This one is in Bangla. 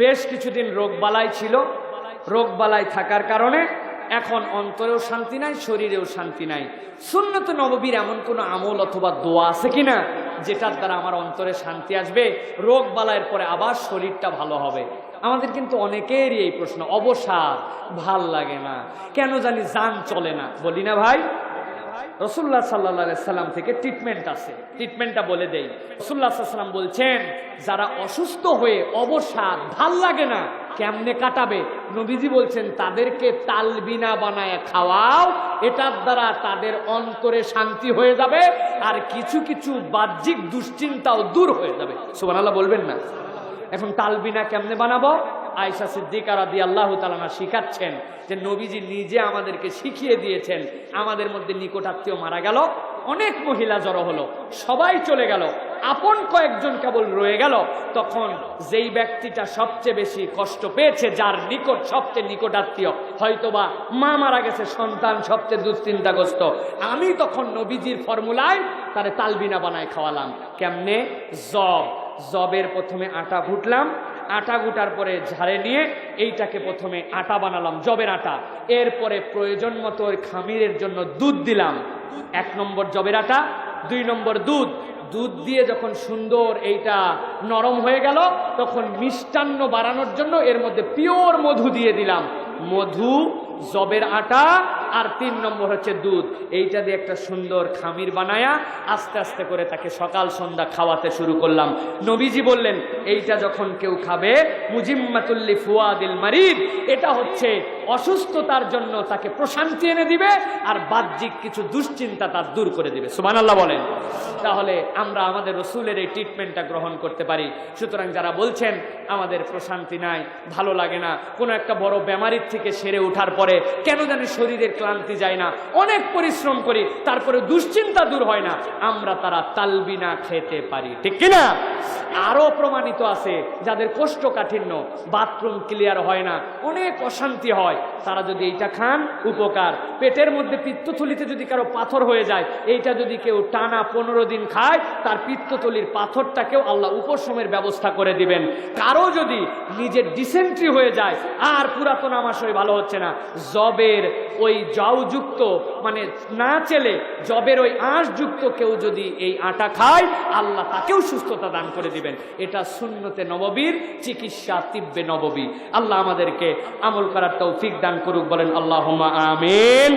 বেশ কিছুদিন রোগবালাই ছিল। রোগবালাই থাকার কারণে এখন অন্তরেও শান্তি নাই, শরীরেও শান্তি নাই। সুন্নত নববীর এমন কোনো আমল অথবা দোয়া আছে কিনা, যেটার দ্বারা আমার অন্তরে শান্তি আসবে রোগ বালাইয়ের পরে আবার শরীরটা ভালো হবে? আমাদের কিন্তু অনেকেরই এই প্রশ্ন, অবসাদ, ভালো লাগে না। কেন জানি যান চলে না, বলি না ভাই? রসুল্লাহ সাল্লা সাল্লাম থেকে ট্রিটমেন্ট আছে। ট্রিটমেন্টটা বলে দেই। রসুল্লাহ সাল্লাম বলছেন, যারা অসুস্থ হয়ে অবসাদ, ভালো লাগে না, কেমনে কাটাবে? নবীজি বলছেন, তাদেরকে তালবিনা বানায় খাওয়াও, এটার দ্বারা তাদের অন্তরে শান্তি হয়ে যাবে, আর কিছু কিছু বাহ্যিক দুশ্চিন্তাও দূর হয়ে যাবে। সুবহানাল্লাহ বলবেন না। এখন তালবিনা কেমনে বানাবো? আয়সা সিদ্দিকা রাদি আল্লাহ তালানা শিখাচ্ছেন যে নবীজি নিজে আমাদেরকে শিখিয়ে দিয়েছেন, আমাদের মধ্যে নিকটাত্মীয় মারা গেল, অনেক মহিলা জড়ো হলো, সবাই চলে গেল, আপন কয়েকজন কেবল রয়ে গেল, তখন যেই ব্যক্তিটা সবচেয়ে বেশি কষ্ট পেয়েছে, যার নিকট সবচেয়ে নিকটাত্মীয়, হয়তোবা মা মারা গেছে, সন্তান সবচেয়ে দুশ্চিন্তাগ্রস্ত। আমি তখন নবীজির ফর্মুলায় তারে তালবিনা বানায় খাওয়ালাম। কেমনে? জব। জবের প্রথমে আটা ঘুটলাম আটা গুটার পরে ঝাড়ে নিয়ে এইটাকে প্রথমে আটা বানালাম, জবের আটা। এরপরে প্রয়োজন মতো খামিরের জন্য দুধ দিলাম। এক নম্বর জবের আটা, দুই নম্বর দুধ। দুধ দিয়ে যখন সুন্দর এইটা নরম হয়ে গেল, তখন মিষ্টান্ন বাড়ানোর জন্য এর মধ্যে পিওর মধু দিয়ে দিলাম। মধু, জবের আটা আর তিন নম্বর হচ্ছে দুধ। এইটা দিয়ে একটা সুন্দর খামির বানায়া আস্তে আস্তে করে তাকে সকাল সন্ধ্যা খাওয়াতে শুরু করলাম। নবীজি বললেন, এইটা যখন কেউ খাবে মুজিম্মাতুল্লি ফুয়াদিল মারিদ, এটা হচ্ছে অসুস্থতার জন্য তাকে প্রশান্তি এনে দিবে আর বাহ্যিক কিছু দুশ্চিন্তা তার দূর করে দিবে। সুমান আল্লাহ বলেন। তাহলে আমরা আমাদের রসুলের এই ট্রিটমেন্টটা গ্রহণ করতে পারি। সুতরাং যারা বলছেন, আমাদের প্রশান্তি নাই, ভালো লাগে না, কোনো একটা বড় বেমারির থেকে সেরে ওঠার পরে কেন জানি শরীরের ক্লান্তি যায় না, অনেক পরিশ্রম করি, তারপরে দুশ্চিন্তা দূর হয় না, আমরা তারা তালবিনা খেতে পারি। ঠিক কিনা? আরও প্রমাণিত আছে, যাদের কোষ্ঠকাঠিন্য, বাথরুম ক্লিয়ার হয় না, অনেক অশান্তি হয়, তারা যদি এইটা খান, উপকার। পেটের মধ্যে পিত্তথলিতে যদি কারও পাথর হয়ে যায়, এইটা যদি কেউ টানা পনেরো দিন খায়, তার পিত্তথলির পাথরটাকেও আল্লাহ উপশমের ব্যবস্থা করে দিবেন। কারও যদি নিজের ডিসেন্ট্রি হয়ে যায়, আর পুরাতন আমাশয় ভালো হচ্ছে না, জবের ওই যুক্ত মানে না চেলে জবের ওই আঁশযুক্ত কেউ যদি এই আটা খায়, আল্লাহ তাকেও সুস্থতা দান করে দিবেন। এটা শূন্যতে নববীর, চিকিৎসা তিব্বে নববী। আল্লাহ আমাদেরকে আমল করার তৌফিক দান করুক, বলেন আল্লাহ আমিন।